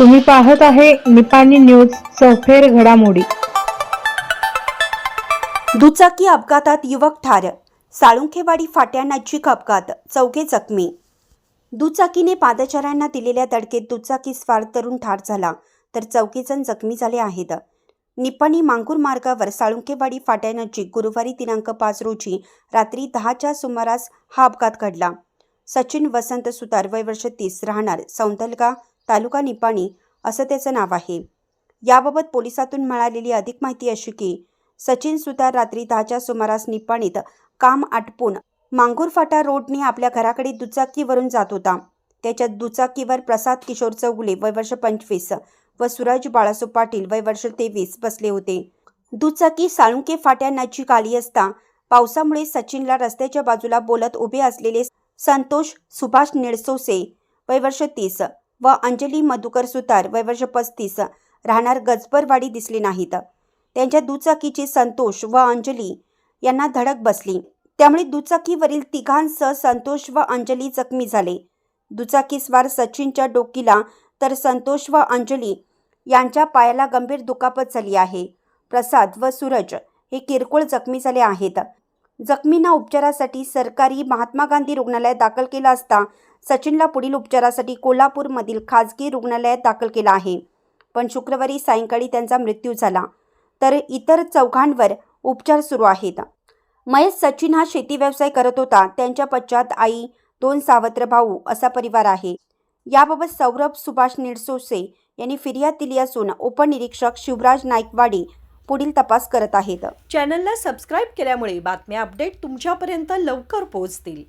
तुम्ही पाहत आहे निपाणी न्यूज सफेर घडामोडी. दुचाकी अपघातात युवक ठार. साळुंखेवाडी फाट्यानजीक अपघात. चौघे जखमी. दुचाकीने पादचाऱ्यांना दिलेल्या धडकेत दुचाकी स्वार तरुण ठार झाला तर चौघे जण जखमी झाले आहेत. निपाणी मांगूर मार्गावर साळुंखेवाडी फाट्यानजीक गुरुवारी दिनांक पाच रोजी रात्री दहाच्या सुमारास हा अपघात घडला. सचिन वसंत सुतार वय वर्ष तीस राहणार सौंदलगा तालुका निपाणी असं त्याचं नाव आहे. याबाबत पोलिसातून मिळालेली अधिक माहिती अशी की सचिन सुतार रात्री दहाच्या सुमारास निपाणीत काम आटपून मांगूर फाटा रोडने आपल्या घराकडे दुचाकीवरून जात होता. त्याच्या दुचाकीवर प्रसाद किशोर चौगुले वय वर्ष पंचवीस व सुरज बाळासू पाटील वय वर्ष तेवीस बसले होते. दुचाकी साळुंके फाट्या नजीक आली असता पावसामुळे सचिनला रस्त्याच्या बाजूला बोलत उभे असलेले संतोष सुभाष निळसोसे वय वर्ष तीस व अंजली मधुकर सुतार वयवर्ष पस्तीस. राहणार गजबरवाडी दिसली नाहीत. त्यांच्या दुचाकीची संतोष व अंजली यांना धडक बसली. त्यामुळे दुचाकीवरील तिघांसह संतोष व अंजली जखमी झाले. दुचाकीस्वार सचिनच्या डोकीला तर संतोष व अंजली यांच्या पायाला गंभीर दुखापत झाली आहे. प्रसाद व सूरज हे किरकोळ जखमी झाले आहेत. जखमींना उपचारासाठी सरकारी महात्मा गांधी रुग्णालयात दाखल केलं असता सचिनला पुढील उपचारासाठी कोल्हापूरमधील खाजगी रुग्णालयात दाखल केला आहे. पण शुक्रवारी सायंकाळी त्यांचा मृत्यू झाला. तर इतर चौघांवर उपचार सुरू आहेत. महेश सचिन हा शेती व्यवसाय करत होता. त्यांच्या पश्चात आई दोन सावत्र भाऊ असा परिवार आहे. याबाबत सौरभ सुभाष निडसोसे यांनी फिर्याद दिली असून उपनिरीक्षक शिवराज नाईकवाडी पुढील तपास करत आहेत. चॅनलला सबस्क्राईब केल्यामुळे बातम्या अपडेट तुमच्यापर्यंत लवकर पोहोचतील.